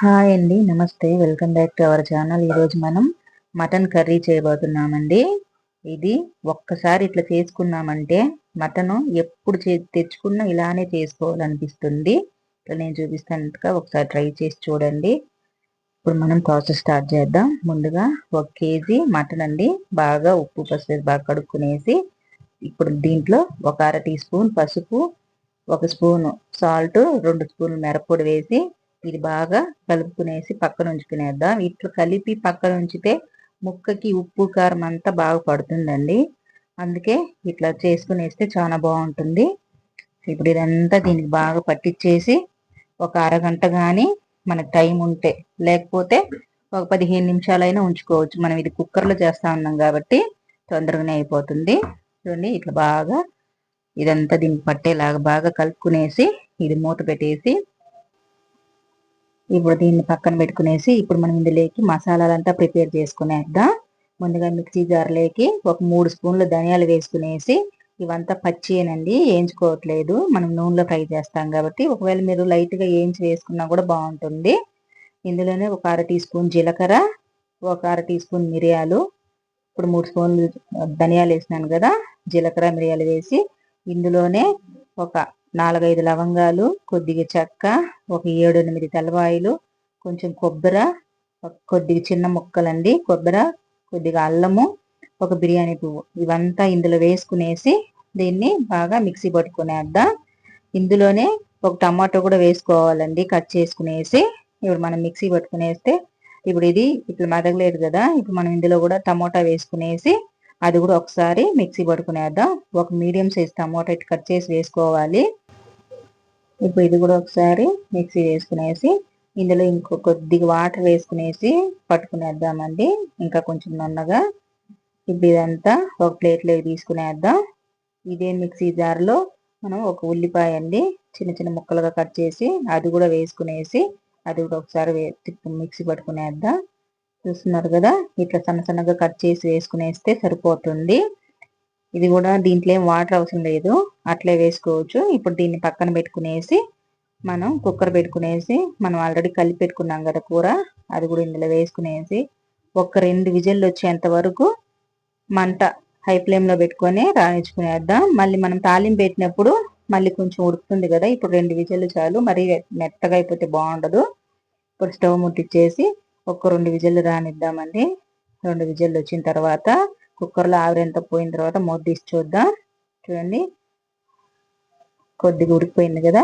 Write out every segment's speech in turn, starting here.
Hi అండి నమస్తే. Welcome back to our channel. ఈరోజు మనం మటన్ కర్రీ చేయబోతున్నామండి. ఇది ఒక్కసారి ఇట్లా చేసుకున్నామంటే మటను ఎప్పుడు తెచ్చుకున్నా ఇలానే చేసుకోవాలనిపిస్తుంది. ఇట్లా నేను చూపిస్తానుగా ఒకసారి ట్రై చేసి చూడండి. ఇప్పుడు మనం ప్రాసెస్ స్టార్ట్ చేద్దాం. ముందుగా ఒక కేజీ మటన్ అండి. బాగా ఉప్పు పసుపు బాగా కడుక్కునేసి ఇప్పుడు దీంట్లో ఒక అర టీ స్పూన్ పసుపు ఒక స్పూను సాల్ట్ రెండు స్పూన్లు మిరప్పొడి వేసి ఇది బాగా కలుపుకునేసి పక్కన ఉంచుకునేద్దాం ఇట్లా కలిపి పక్కన ఉంచితే ముక్కకి ఉప్పు కారం అంతా బాగా పడుతుందండి. అందుకే ఇట్లా చేసుకునేస్తే చాలా బాగుంటుంది. ఇప్పుడు ఇదంతా దీనికి బాగా పట్టించేసి ఒక అరగంట కానీ మనకు టైం ఉంటే లేకపోతే ఒక పదిహేను నిమిషాలైనా ఉంచుకోవచ్చు. మనం ఇది కుక్కర్లో చేస్తా ఉన్నాం కాబట్టి తొందరగానే అయిపోతుంది. చూడండి ఇట్లా బాగా ఇదంతా దీనికి పట్టేలాగా బాగా కలుపుకునేసి ఇది మూత పెట్టేసి ఇప్పుడు దీన్ని పక్కన పెట్టుకునేసి ఇప్పుడు మనం ఇందులోకి మసాలాలంతా ప్రిపేర్ చేసుకునేద్దాం. ముందుగా మిక్సీ జార్లోకి ఒక మూడు స్పూన్లు ధనియాలు వేసుకునేసి ఇవంతా పచ్చియేనండి వేయించుకోవట్లేదు. మనం నూనెలో ఫ్రై చేస్తాం కాబట్టి ఒకవేళ మీరు లైట్గా వేయించి వేసుకున్నా కూడా బాగుంటుంది. ఇందులోనే ఒక అర టీ స్పూన్ జీలకర్ర ఒక అర టీ స్పూన్ మిరియాలు ఇప్పుడు మూడు స్పూన్లు ధనియాలు వేసినాను కదా జీలకర్ర మిరియాలు వేసి ఇందులోనే ఒక నాలుగైదు లవంగాలు కొద్దిగా చెక్క ఒక ఏడు ఎనిమిది తెల్లవాయిలు కొంచెం కొబ్బరి కొద్దిగా చిన్న ముక్కలండి కొబ్బరి కొద్దిగా అల్లము ఒక బిర్యానీ పువ్వు. ఇవంతా ఇందులో వేసుకునేసి దీన్ని బాగా మిక్సీ పట్టుకునేద్దాం. ఇందులోనే ఒక టమాటో కూడా వేసుకోవాలండి కట్ చేసుకునేసి. ఇప్పుడు మనం మిక్సీ పట్టుకునేస్తే ఇప్పుడు ఇది ఇట్లా మెదగలేదు కదా ఇప్పుడు మనం ఇందులో కూడా టమోటా వేసుకునేసి అది కూడా ఒకసారి మిక్సీ పట్టుకునేద్దాం. ఒక మీడియం సైజ్ టమోటా ఇటు కట్ చేసి వేసుకోవాలి. ఇప్పుడు ఇది కూడా ఒకసారి మిక్సీ వేసుకునేసి ఇందులో ఇంకో కొద్దిగా వాటర్ వేసుకునేసి పట్టుకునేద్దామండి. ఇంకా కొంచెం నున్నగా ఇప్పుడు ఇదంతా ఒక ప్లేట్లో తీసుకునేద్దాం. ఇదే మిక్సీ జార్లో మనం ఒక ఉల్లిపాయ అండి చిన్న చిన్న ముక్కలుగా కట్ చేసి అది కూడా వేసుకునేసి అది కూడా ఒకసారి మిక్సీ పట్టుకునేద్దాం. చూస్తున్నారు కదా ఇట్లా సన్న సన్నగా కట్ చేసి వేసుకునేస్తే సరిపోతుంది. ఇది కూడా దీంట్లో ఏం వాటర్ అవసరం లేదు. అట్లే వేసుకోవచ్చు. ఇప్పుడు దీన్ని పక్కన పెట్టుకునేసి మనం కుక్కర్ పెట్టుకునేసి మనం ఆల్రెడీ కలిపి పెట్టుకున్నాం కదా కూర అది కూడా ఇందులో వేసుకునేసి ఒక రెండు విజిల్లు వచ్చేంత వరకు మంట హై ఫ్లేమ్లో పెట్టుకొని రాణించుకునేద్దాం. మళ్ళీ మనం తాలింపు పెట్టినప్పుడు మళ్ళీ కొంచెం ఉడుకుతుంది కదా ఇప్పుడు రెండు విజిల్లు చాలు. మరీ మెత్తగా అయిపోతే బాగుండదు. ఇప్పుడు స్టవ్ ముట్టించేసి ఒక రెండు విజిల్లు రానిద్దామండి రెండు విజిల్లు వచ్చిన తర్వాత కుక్కర్లో ఆవిరంతా పోయిన తర్వాత మూత తీసి చూద్దాం. చూడండి. కొద్దిగా ఉడికిపోయింది కదా?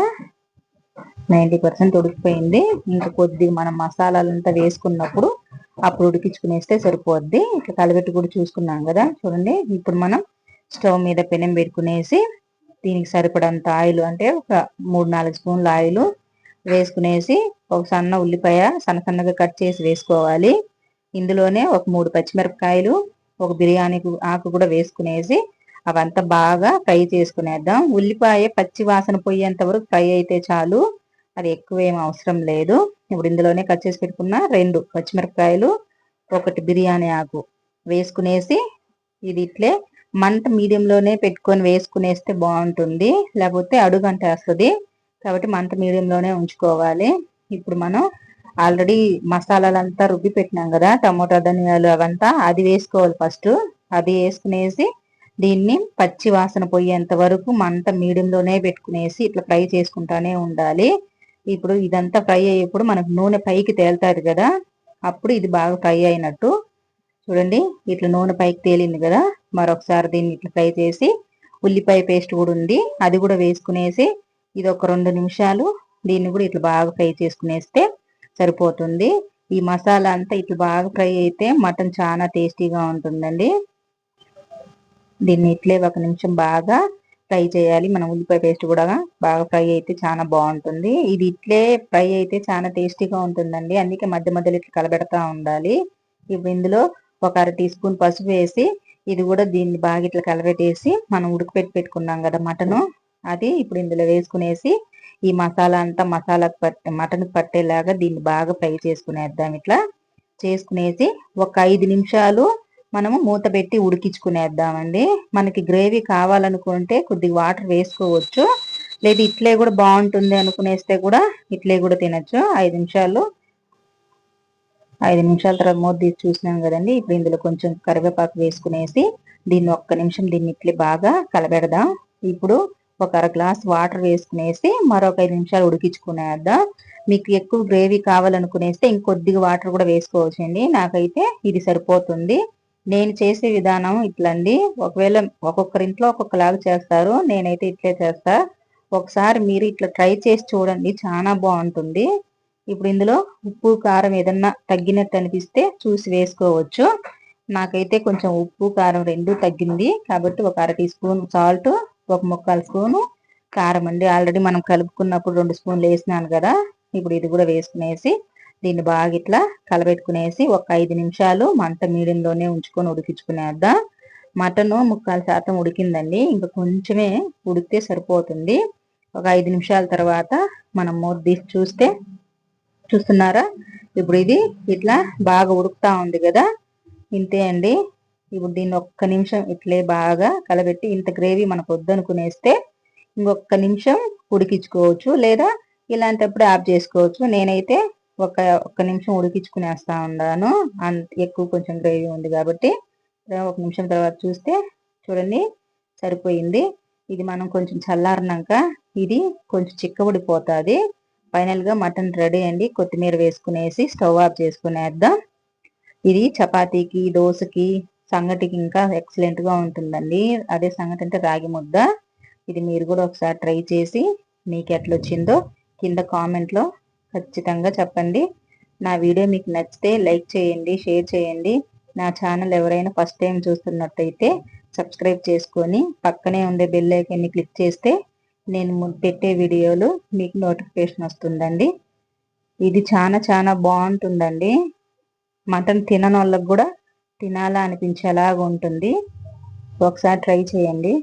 నైంటీ పర్సెంట్ ఉడికిపోయింది. ఇంకా కొద్దిగా మనం మసాలాలంతా వేసుకున్నప్పుడు అప్పుడు ఉడికించుకునేస్తే సరిపోద్ది. ఇట్లా కలిపెట్టి కూడా చూసుకున్నాం కదా? చూడండి. ఇప్పుడు మనం స్టవ్ మీద పెనం పెట్టుకునేసి దీనికి సరిపడంత ఆయిల్ అంటే ఒక మూడు నాలుగు స్పూన్ల ఆయిల్ వేసుకునేసి ఒక సన్న ఉల్లిపాయ సన్న సన్నగా కట్ చేసి వేసుకోవాలి. ఇందులోనే ఒక మూడు పచ్చిమిరపకాయలు ఒక బిర్యానీ ఆకు కూడా వేసుకునేసి అవంతా బాగా ఫ్రై చేసుకునేద్దాం. ఉల్లిపాయ పచ్చి వాసన పోయేంత వరకు ఫ్రై అయితే చాలు. అది ఎక్కువ ఏం అవసరం లేదు. ఇప్పుడు ఇందులోనే కట్ చేసి పెట్టుకున్న రెండు పచ్చిమిరపకాయలు ఒకటి బిర్యానీ ఆకు వేసుకునేసి ఇది ఇట్లే మంట మీడియంలోనే పెట్టుకొని వేసుకునేస్తే బాగుంటుంది. లేకపోతే అడుగు వస్తుంది కాబట్టి మంట మీడియంలోనే ఉంచుకోవాలి. ఇప్పుడు మనం ఆల్రెడీ మసాలాలంతా రుబ్బి పెట్టినాం కదా. టమోటా ధనియాలు అవంతా అది వేసుకోవాలి ఫస్ట్. అది వేసుకునేసి దీన్ని పచ్చి వాసన పోయేంత వరకు మంట మీడియంలోనే పెట్టుకునేసి ఇట్లా ఫ్రై చేసుకుంటానే ఉండాలి. ఇప్పుడు ఇదంతా ఫ్రై అయ్యేప్పుడు మనకు నూనె పైకి తేలుతుంది కదా అప్పుడు ఇది బాగా ఫ్రై అయినట్టు. చూడండి ఇట్లా నూనె పైకి తేలింది కదా మరొకసారి దీన్ని ఇట్లా ఫ్రై చేసి ఉల్లిపాయ పేస్ట్ కూడా ఉంది అది కూడా వేసుకునేసి ఇది ఒక రెండు నిమిషాలు దీన్ని కూడా ఇట్లా బాగా ఫ్రై చేసుకునేస్తే సరిపోతుంది. ఈ మసాలా అంతా ఇట్లా బాగా ఫ్రై అయితే మటన్ చాలా టేస్టీగా ఉంటుందండి. దీన్ని ఇట్లే ఒక నిమిషం బాగా ఫ్రై చేయాలి. మనం ఉల్లిపాయ పేస్ట్ కూడా బాగా ఫ్రై అయితే చాలా బాగుంటుంది. ఇది ఇట్లే ఫ్రై అయితే చాలా టేస్టీగా ఉంటుందండి. అందుకే మధ్య మధ్యలో ఇట్లా కలబెడతా ఉండాలి. ఇప్పుడు ఇందులో ఒక అర టీ స్పూన్ పసుపు వేసి ఇది కూడా దీన్ని బాగా ఇట్లా కలబెట్టేసి మనం ఉడకపెట్టి పెట్టుకున్నాం కదా మటను. అది ఇప్పుడు ఇందులో వేసుకునేసి ఈ మసాలా అంతా మసాలా పట్టే మటన్ పట్టేలాగా దీన్ని బాగా ఫ్రై చేసుకునేద్దాం ఇట్లా. చేసుకునేసి ఒక ఐదు నిమిషాలు మనము మూత పెట్టి ఉడికించుకునేద్దామండి. మనకి గ్రేవీ కావాలనుకుంటే కొద్దిగా వాటర్ వేసుకోవచ్చు. లేదు ఇట్లే కూడా బాగుంటుంది అనుకునేస్తే కూడా ఇట్లే కూడా తినచ్చు. ఐదు నిమిషాలు ఐదు నిమిషాల తర్వాత మూత తీసి చూసినాం కదండి. ఇప్పుడు ఇందులో కొంచెం కరివేపాకు వేసుకునేసి దీన్ని ఒక్క నిమిషం దీన్ని ఇట్లే బాగా కలబెడదాం. ఇప్పుడు ఒక అర గ్లాస్ వాటర్ వేసుకునేసి మరొక ఐదు నిమిషాలు ఉడికించుకునేద్దాం. మీకు ఎక్కువ గ్రేవీ కావాలనుకునేస్తే ఇంకొద్దిగా వాటర్ కూడా వేసుకోవచ్చండి. నాకైతే ఇది సరిపోతుంది. నేను చేసే విధానం ఇట్లండి. ఒకవేళ ఒక్కొక్కరి ఇంట్లో ఒక్కొక్కలాగా చేస్తారు. నేనైతే ఇట్లే చేస్తా. ఒకసారి మీరు ఇట్లా ట్రై చేసి చూడండి. చాలా బాగుంటుంది. ఇప్పుడు ఇందులో ఉప్పు కారం ఏదన్నా తగ్గినట్టు అనిపిస్తే చూసి వేసుకోవచ్చు. నాకైతే కొంచెం ఉప్పు కారం రెండు తగ్గింది. కాబట్టి ఒక అర టీ స్పూన్ సాల్ట్ ఒక ముక్కాల స్పూను కారం అండి. ఆల్రెడీ మనం కలుపుకున్నప్పుడు రెండు స్పూన్లు వేసినాను కదా. ఇప్పుడు ఇది కూడా వేసుకునేసి దీన్ని బాగా ఇట్లా కలబెట్టుకునేసి ఒక ఐదు నిమిషాలు మంట మీడియంలోనే ఉంచుకొని ఉడికించుకునేద్దాం. మటన్ ముక్కాలు శాతం ఉడికిందండి. ఇంకా కొంచెమే ఉడికితే సరిపోతుంది. ఒక ఐదు నిమిషాల తర్వాత మనం మూత తీసి చూస్తే చూస్తున్నారా? ఇప్పుడు ఇది ఇట్లా బాగా ఉడుకుతా ఉంది కదా. ఇంతే అండి. ఇప్పుడు దీన్ని ఒక్క నిమిషం ఇట్లే బాగా కలబెట్టి ఇంత గ్రేవీ మనకు వద్దనుకునేస్తే ఇంకొక నిమిషం ఉడికించుకోవచ్చు లేదా ఇలాంటప్పుడు ఆఫ్ చేసుకోవచ్చు. నేనైతే ఒక ఒక్క నిమిషం ఉడికించుకునేస్తా ఉన్నాను. అంత ఎక్కువ కొంచెం గ్రేవీ ఉంది కాబట్టి ఒక నిమిషం తర్వాత చూస్తే చూడండి సరిపోయింది. ఇది మనం కొంచెం చల్లారినాక ఇది కొంచెం చిక్కబడిపోతుంది. ఫైనల్గా మటన్ రెడీ అండి. కొత్తిమీర వేసుకునేసి స్టవ్ ఆఫ్ చేసుకునేద్దాం. ఇది చపాతీకి దోశకి సంగటికి ఇంకా ఎక్సలెంట్గా ఉంటుందండి. అదే సంగటి అంటే రాగి ముద్ద. ఇది మీరు కూడా ఒకసారి ట్రై చేసి మీకు ఎట్లా వచ్చిందో కింద కామెంట్లో ఖచ్చితంగా చెప్పండి. నా వీడియో మీకు నచ్చితే లైక్ చేయండి షేర్ చేయండి. నా ఛానల్ ఎవరైనా ఫస్ట్ టైం చూస్తున్నట్టయితే సబ్స్క్రైబ్ చేసుకొని పక్కనే ఉండే బెల్ ఐకన్ని క్లిక్ చేస్తే నేను పెట్టే వీడియోలు మీకు నోటిఫికేషన్ వస్తుందండి. ఇది చాలా చాలా బాగుంటుందండి. మటన్ తినని వాళ్ళకు కూడా తినాలా అనిపించేలాగా ఉంటుంది ఒకసారి ట్రై చేయండి.